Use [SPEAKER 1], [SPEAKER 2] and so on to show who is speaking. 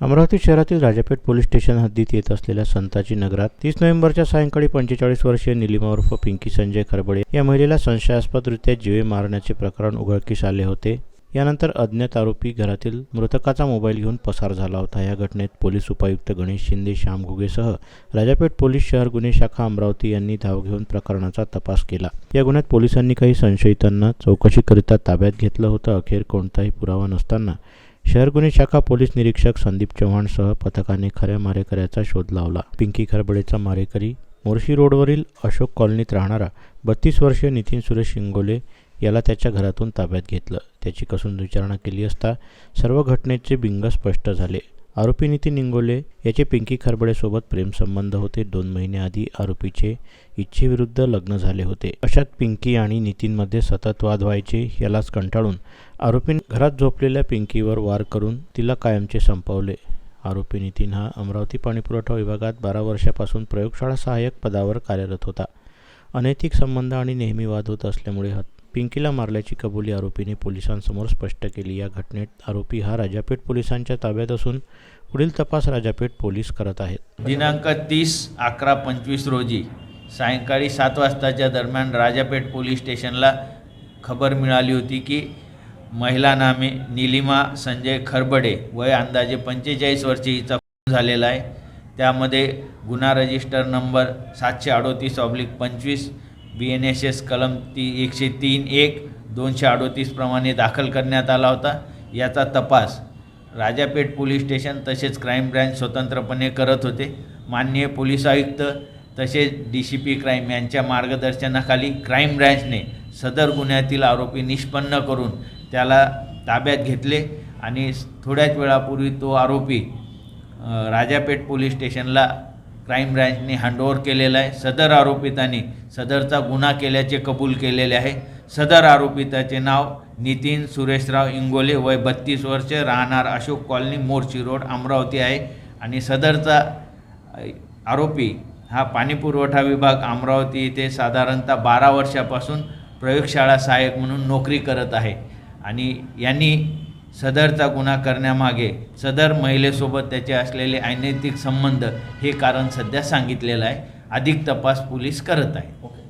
[SPEAKER 1] अमरावती शहरातील Rajapeth police station हद्दीत येत असलेल्या संताजी नगरात तीस नोव्हेंबरच्या सायंकाळी पंचेचाळीस वर्षीय निलिमा उर्फ पिंकी संजय खरबडे या महिलेला संशयास्पदरित्या जीवे मारण्याचे प्रकरण उघडकीस आले होते. यानंतर अज्ञात आरोपी घरातील मृतकाचा मोबाईल घेऊन पसार झाला होता. या घटनेत पोलीस उपायुक्त गणेश शिंदे श्याम घुगेसह राजापेठ पोलीस शहर गुन्हे शाखा अमरावती यांनी धाव घेऊन प्रकरणाचा तपास केला. या गुन्ह्यात पोलिसांनी काही संशयितांना चौकशीकरिता ताब्यात घेतलं होतं. अखेर कोणताही पुरावा नसताना शहर गुन्हे शाखा पोलीस निरीक्षक संदीप चव्हाणसह पथकाने खऱ्या मारेकऱ्याचा शोध लावला. पिंकी खरबडेचा मारेकरी मोर्शी रोडवरील अशोक कॉलनीत राहणारा बत्तीस वर्षीय नितीन सुरेश शिंगोले याला त्याच्या घरातून ताब्यात घेतलं. त्याची कसून विचारणा केली असता सर्व घटनेचे बिंग स्पष्ट झाले. आरोपी नितीन इंगोले याचे पिंकी खरबडेसोबत प्रेमसंबंध होते. दोन महिन्याआधी आरोपीचे इच्छेविरुद्ध लग्न झाले होते. अशात पिंकी आणि नितीनमध्ये सतत वाद व्हायचे यालाच कंटाळून आरोपीने घरात झोपलेल्या पिंकीवर वार करून तिला कायमचे संपवले. आरोपी नितीन हा अमरावती पाणीपुरवठा विभागात बारा वर्षापासून प्रयोगशाळा सहाय्यक पदावर कार्यरत होता. अनैतिक संबंध आणि नेहमी वाद होत असल्यामुळे पिंकीला मारल्याची कबुली आरोपीने पोलिसांसमोर स्पष्ट केली. या घटनेत आरोपी हा राजापेठ पोलिसांच्या ताब्यात असून पुढील तपास राजापेठ पोलीस करत आहेत.
[SPEAKER 2] दिनांक तीस अकरा पंचवीस रोजी सायंकाळी सात वाजताच्या दरम्यान राजापेठ पोलीस स्टेशनला खबर मिळाली होती की महिला नामे निलिमा संजय खरबडे वय अंदाजे पंचेचाळीस वर्षे हिचा झालेला आहे. त्यामध्ये गुन्हा रजिस्टर नंबर सातशे अडोतीस ऑब्लिक पंचवीस बी एन एस एस कलम ती एकशे तीन एक दोनशे अडतीसप्रमाणे दाखल करण्यात आला होता. याचा तपास राजापेठ पोलीस स्टेशन तसेच क्राईम ब्रँच स्वतंत्रपणे करत होते. माननीय पोलीस आयुक्त तसेच डी सी पी क्राईम यांच्या मार्गदर्शनाखाली क्राईम ब्रँचने सदर गुन्ह्यातील आरोपी निष्पन्न करून त्याला ताब्यात घेतले आणि थोड्याच वेळापूर्वी तो आरोपी राजापेठ पोलीस स्टेशनला क्राईम ब्रँचने हँडओव्हर केलेला आहे. सदर आरोपितांनी सदरचा गुन्हा केल्याचे कबूल केलेले आहे. सदर आरोपिताचे नाव नितीन सुरेशराव इंगोले. वय बत्तीस वर्ष. राहणार अशोक कॉलनी मोर्ची रोड अमरावती आहे. आणि सदरचा आरोपी हा पाणीपुरवठा विभाग अमरावती येथे साधारणतः बारा वर्षापासून प्रयोगशाळा सहाय्यक म्हणून नोकरी करत आहे. आणि यांनी सदरचा गुन्हा करण्यामागे सदर महिलेसोबत त्याचे असलेले अनैतिक संबंध हे कारण सध्या सांगितलेलं आहे. अधिक तपास पोलीस करत आहे